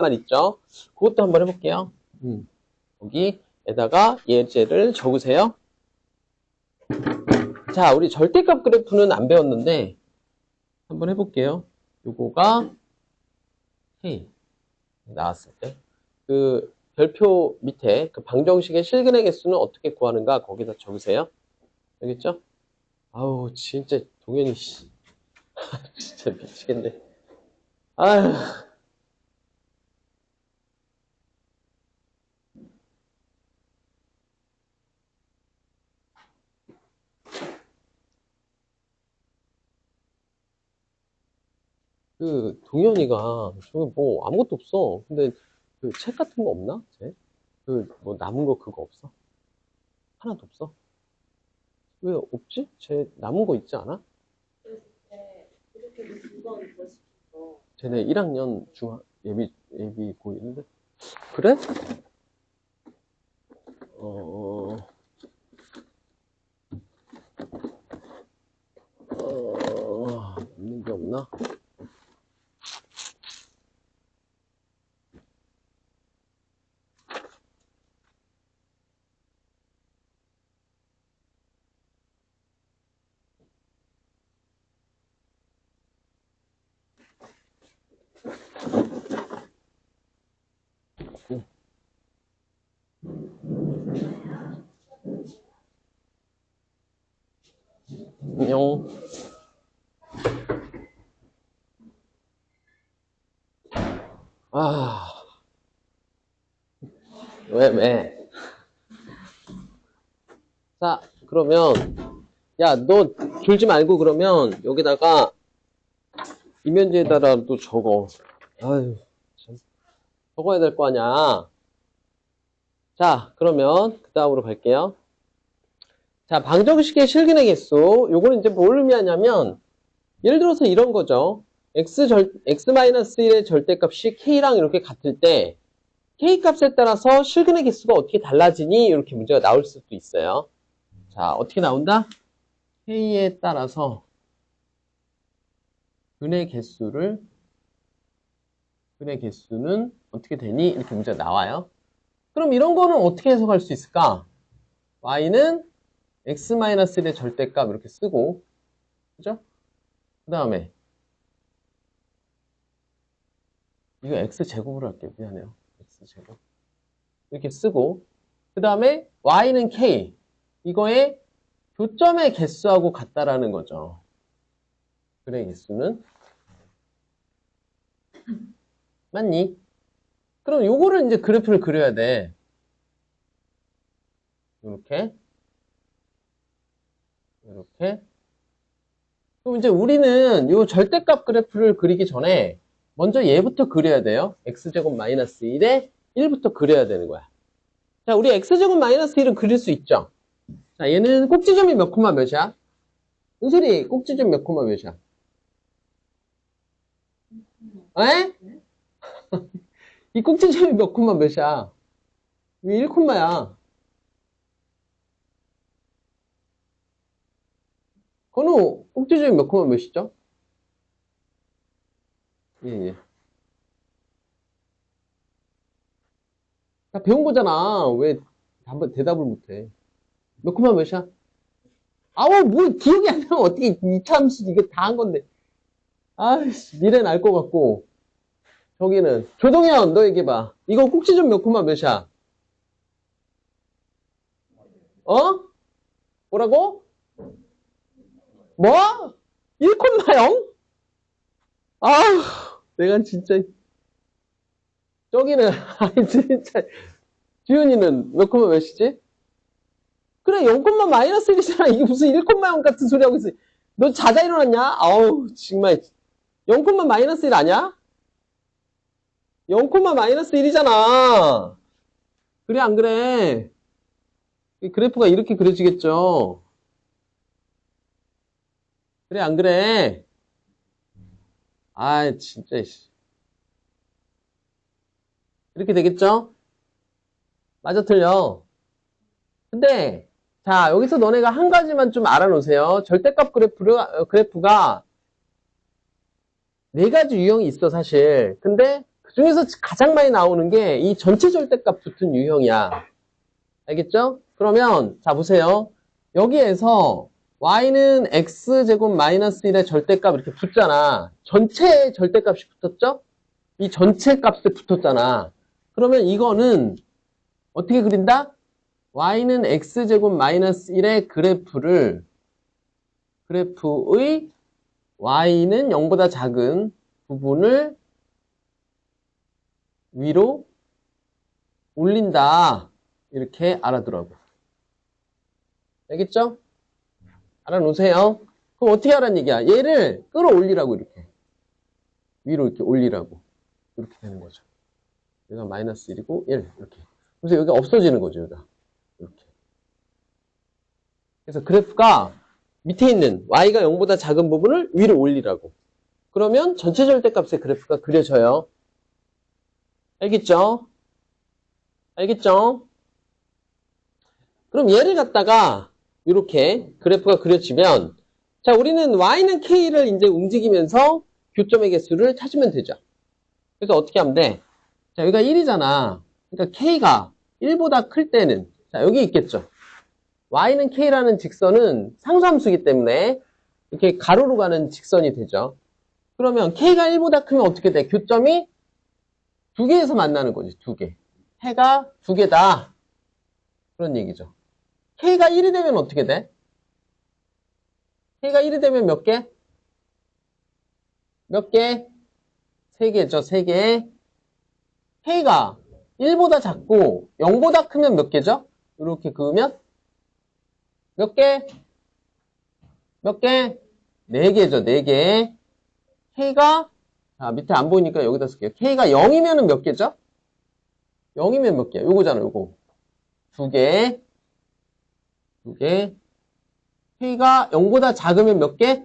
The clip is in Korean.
말 있죠? 그것도 한번 해볼게요. 음, 여기에다가 예제를 적으세요. 자, 우리 절대값 그래프는 안 배웠는데 한번 해볼게요. 요거가 K 나왔을 때 그 별표 밑에 그 방정식의 실근의 개수는 어떻게 구하는가 거기다 적으세요. 알겠죠? 아우 진짜 동현이 씨 진짜 미치겠네. 아휴. 그 동현이가 저기 뭐 아무것도 없어. 근데 그 책 같은 거 없나? 쟤? 그뭐 남은 거 그거 없어? 하나도 없어? 왜 없지? 쟤 남은 거 있지 않아? 쟤네 1학년 중 예비 예비 고1인데 그래? 어, 어, 있는 게 없나? 안녕. 아, 왜, 왜? 자, 그러면, 야, 너 줄지 말고 그러면 여기다가 이면지에다가 또 적어. 아유, 참. 적어야 될 거 아니야. 자, 그러면 그 다음으로 갈게요. 자, 방정식의 실근의 개수. 요거는 이제 뭘 의미하냐면, 예를 들어서 이런 거죠. x 절, x-1의 절대값이 k랑 이렇게 같을 때, k 값에 따라서 실근의 개수가 어떻게 달라지니? 이렇게 문제가 나올 수도 있어요. 자, 어떻게 나온다? k에 따라서 근의 개수를, 근의 개수는 어떻게 되니? 이렇게 문제가 나와요. 그럼 이런 거는 어떻게 해석할 수 있을까? y는 x-1의 절대값 이렇게 쓰고 그죠? 그 다음에 이거 x제곱으로 할게요. 미안해요. X제곱. 이렇게 쓰고 그 다음에 y는 k. 이거의 교점의 개수하고 같다라는 거죠. 그래 개수는. 맞니? 그럼 요거를 이제 그래프를 그려야 돼. 이렇게 이렇게. 그럼 이제 우리는 이 절대값 그래프를 그리기 전에 먼저 얘부터 그려야 돼요. x제곱 마이너스 1에 1부터 그려야 되는 거야. 자, 우리 x제곱 마이너스 1은 그릴 수 있죠. 자, 얘는 꼭지점이 몇 코마 몇이야? 은솔이 꼭지점 몇 코마 몇이야? 에? 이 꼭지점이 몇 코마 몇이야? 왜 1코마야? 건우, 꼭지점이 몇 코마 몇이죠? 예, 예. 다 배운 거잖아. 왜 한번 대답을 못해? 몇 코마 몇이야? 아우, 뭐, 기억이 안 나면 어떻게, 이참수 이거 다한 건데. 아이씨, 미래는 알 것 같고. 저기는, 조동현, 너 얘기해봐. 이거 꼭지점 몇 코마 몇이야? 어? 뭐라고? 뭐? 1콤마영? 아우, 내가 진짜. 저기는, 아니, 진짜. 주윤이는 몇 콤마 몇이지? 그래, 0콤마 마이너스 1이잖아. 이게 무슨 1콤마0 같은 소리 하고 있어. 너 자다 일어났냐? 아우, 정말. 0콤마 마이너스 1 아냐? 0콤마 마이너스 1이잖아. 그래, 안 그래? 이 그래프가 이렇게 그려지겠죠? 그래, 안 그래? 아, 진짜, 씨. 이렇게 되겠죠? 맞아, 틀려. 근데, 자, 여기서 너네가 한 가지만 좀 알아놓으세요. 절대값 그래프를, 어, 그래프가 네 가지 유형이 있어, 사실. 근데 그 중에서 가장 많이 나오는 게 이 전체 절대값 붙은 유형이야. 알겠죠? 그러면 자 보세요. 여기에서 y는 x제곱 마이너스 1의 절대값 이렇게 붙잖아. 전체 절대값이 붙었죠? 이 전체 값에 붙었잖아. 그러면 이거는 어떻게 그린다? y는 x제곱 마이너스 1의 그래프를 그래프의 y는 0보다 작은 부분을 위로 올린다. 이렇게 알아두라고. 알겠죠? 알아놓으세요. 그럼 어떻게 하라는 얘기야? 얘를 끌어올리라고 이렇게. 위로 이렇게 올리라고. 이렇게 되는 거죠. 여기가 마이너스 1이고 1 이렇게. 그래서 여기가 없어지는 거죠. 여기가. 이렇게. 그래서 그래프가 밑에 있는 y가 0보다 작은 부분을 위로 올리라고. 그러면 전체 절대값의 그래프가 그려져요. 알겠죠? 알겠죠? 그럼 얘를 갖다가 이렇게 그래프가 그려지면 자 우리는 y는 k를 이제 움직이면서 교점의 개수를 찾으면 되죠. 그래서 어떻게 하면 돼? 자 여기가 1이잖아. 그러니까 k가 1보다 클 때는 자 여기 있겠죠. y는 k라는 직선은 상수함수이기 때문에 이렇게 가로로 가는 직선이 되죠. 그러면 k가 1보다 크면 어떻게 돼? 교점이 두 개에서 만나는 거지, 두 개. 해가 두 개다. 그런 얘기죠. K가 1이 되면 어떻게 돼? k가 1이 되면 몇 개? 몇 개? 세 개죠, 세 개. k가 1보다 작고 0보다 크면 몇 개죠? 이렇게 그으면 몇 개? 몇 개? 네 개죠, 네 개. k가 자, 밑에 안 보이니까 여기다 쓸게요. k가 0이면 몇 개죠? 0이면 몇 개? 요거잖아, 요거. 두 개. 두 개. k가 0보다 작으면 몇 개?